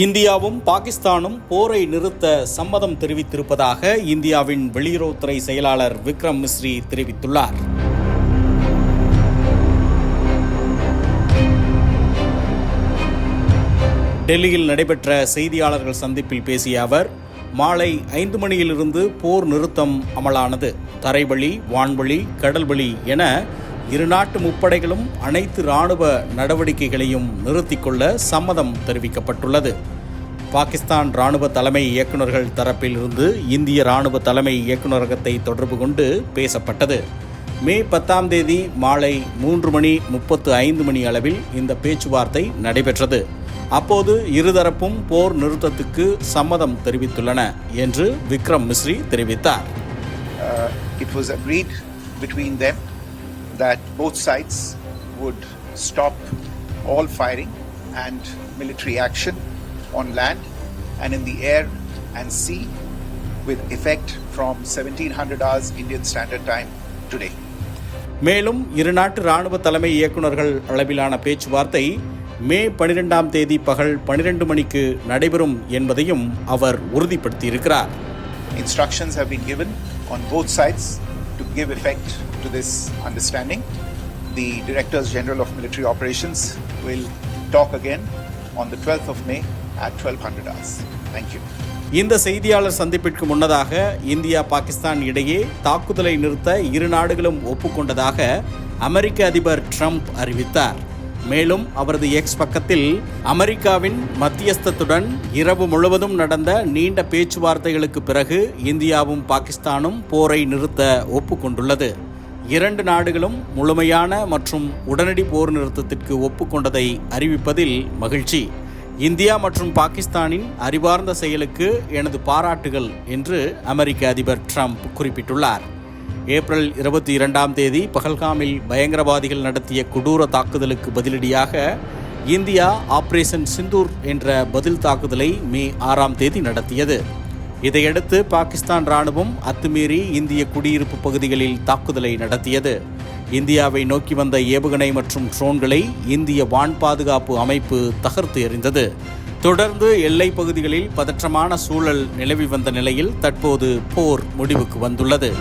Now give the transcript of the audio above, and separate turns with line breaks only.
இந்தியாவும் பாகிஸ்தானும் போரை நிறுத்த சம்மதம் தெரிவித்திருப்பதாக இந்தியாவின் வெளியுறவுத்துறை செயலாளர் விக்ரம் மிஸ்ரி தெரிவித்துள்ளார். டெல்லியில் நடைபெற்ற செய்தியாளர்கள் சந்திப்பில் பேசிய அவர் மாலை ஐந்து மணியிலிருந்து போர் நிறுத்தம் அமலானது. தரைவழி வான்வழி கடல்வழி என இரு நாட்டு முப்படைகளும் அனைத்து இராணுவ நடவடிக்கைகளையும் நிறுத்திக்கொள்ள சம்மதம் தெரிவிக்கப்பட்டுள்ளது. பாகிஸ்தான் ராணுவ தலைமை இயக்குநர்கள் தரப்பில் இருந்து இந்திய ராணுவ தலைமை இயக்குநரகத்தை தொடர்பு கொண்டு பேசப்பட்டது. மே பத்தாம் தேதி மாலை மூன்று மணி முப்பத்து ஐந்து மணி அளவில் இந்த பேச்சுவார்த்தை நடைபெற்றது. அப்போது இருதரப்பும் போர் நிறுத்தத்துக்கு சம்மதம் தெரிவித்துள்ளன என்று விக்ரம் மிஸ்ரி தெரிவித்தார்.
Uh, it was was agreed between them that both sides would stop all firing and military action on land and in the air and sea with effect from 1700 hours Indian Standard Time today.
மேலும் இரு நாட்டு ராணுவ தலைமை இயக்குநர்கள் அளவிலான பேச்சுவார்த்தை மே பனிரெண்டாம் தேதி பகல் பனிரெண்டு மணிக்கு நடைபெறும் என்பதையும் அவர் உறுதிப்படுத்தியிருக்கிறார்
Instructions have been given on both sides to give effect to this understanding. The Directors General of Military Operations will talk again on the 12th of May at 1200 hours. Thank you.
இந்த செய்தியாளர் சந்திப்பிற்கு முன்னதாக India Pakistan இடையே தாக்குதலை நிறுத்த இரு நாடுகளும் ஒப்புக்கொண்டதாக அமெரிக்க அதிபர் ட்ரம்ப் அறிவித்தார் மேலும் அவரது எக்ஸ் பக்கத்தில் அமெரிக்காவின் மத்தியஸ்தத்துடன் இரவு முழுவதும் நடந்த நீண்ட பேச்சுவார்த்தைகளுக்கு பிறகு இந்தியாவும் பாகிஸ்தானும் போரை நிறுத்த ஒப்புக்கொண்டுள்ளது இரண்டு நாடுகளும் முழுமையான மற்றும் உடனடி போர் நிறுத்தத்திற்கு ஒப்புக்கொண்டதை அறிவிப்பதில் மகிழ்ச்சி இந்தியா மற்றும் பாகிஸ்தானின் அறிவார்ந்த செயலுக்கு எனது பாராட்டுகள் என்று அமெரிக்க அதிபர் ட்ரம்ப் குறிப்பிட்டுள்ளார். ஏப்ரல் இருபத்தி இரண்டாம் தேதி பகல்காமில் பயங்கரவாதிகள் நடத்திய கொடூர தாக்குதலுக்கு பதிலடியாக இந்தியா ஆபரேஷன் சிந்தூர் என்ற பதில் தாக்குதலை மே ஆறாம் தேதி நடத்தியது. இதையடுத்து பாகிஸ்தான் ராணுவம் அத்துமீறி இந்திய குடியிருப்பு பகுதிகளில் தாக்குதலை நடத்தியது. இந்தியாவை நோக்கி வந்த ஏவுகணை மற்றும் ட்ரோன்களை இந்திய வான் பாதுகாப்பு அமைப்பு தகர்த்து எறிந்தது. தொடர்ந்து எல்லைப் பகுதிகளில் பதற்றமான சூழல் நிலவி வந்த நிலையில் தற்போது போர் முடிவுக்கு வந்துள்ளது.